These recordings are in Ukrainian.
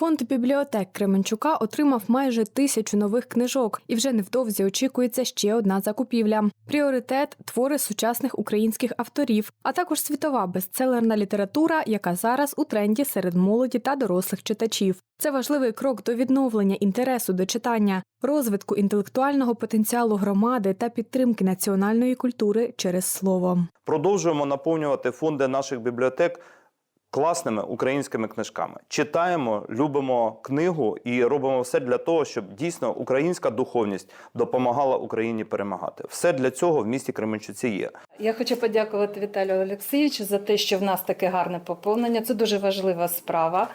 Фонд бібліотек Кременчука отримав майже тисячу нових книжок, і вже невдовзі очікується ще одна закупівля. Пріоритет твори сучасних українських авторів, а також світова бестселерна література, яка зараз у тренді серед молоді та дорослих читачів. Це важливий крок до відновлення інтересу до читання, розвитку інтелектуального потенціалу громади та підтримки національної культури через слово. Продовжуємо наповнювати фонди наших бібліотек класними українськими книжками. Читаємо, любимо книгу і робимо все для того, щоб дійсно українська духовність допомагала Україні перемагати. Все для цього в місті Кременчуці є. Я хочу подякувати Віталію Олексійовичу за те, що в нас таке гарне поповнення. Це дуже важлива справа.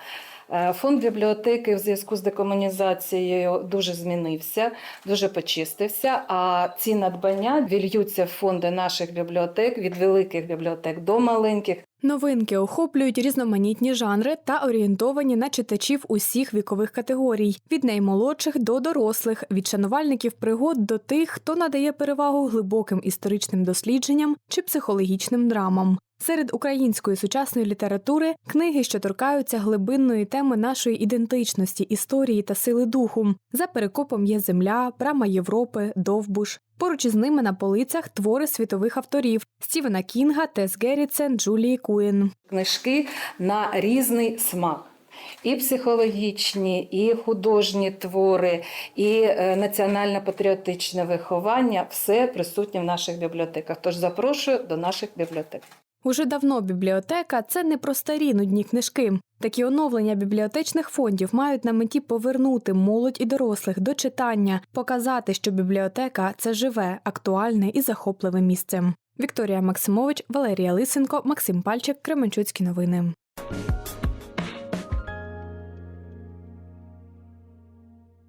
Е, Фонд бібліотеки в зв'язку з декомунізацією дуже змінився, дуже почистився. А ці надбання вільються в фонди наших бібліотек від великих бібліотек до маленьких. Новинки охоплюють різноманітні жанри та орієнтовані на читачів усіх вікових категорій від наймолодших до дорослих, від шанувальників пригод до тих, хто надає перевагу глибоким історичним дослідженням чи психологічним драмам. Серед української сучасної літератури книги, що торкаються глибинної теми нашої ідентичності, історії та сили духу. За перекопом є земля, брама Європи, Довбуш. Поруч із ними на полицях твори світових авторів Стівена Кінга, Тес Геррітсен, Джулії Куін. книжки на різний смак. І психологічні, і художні твори, і е, національно-патріотичне виховання все присутнє в наших бібліотеках. Тож запрошую до наших бібліотек. Уже давно бібліотека це не про старі нудні книжки. Такі оновлення бібліотечних фондів мають на меті повернути молодь і дорослих до читання, показати, що бібліотека це живе, актуальне і захопливе місце. Вікторія Максимович, Валерія Лисенко, Максим Пальчик, Кременчуцькі новини.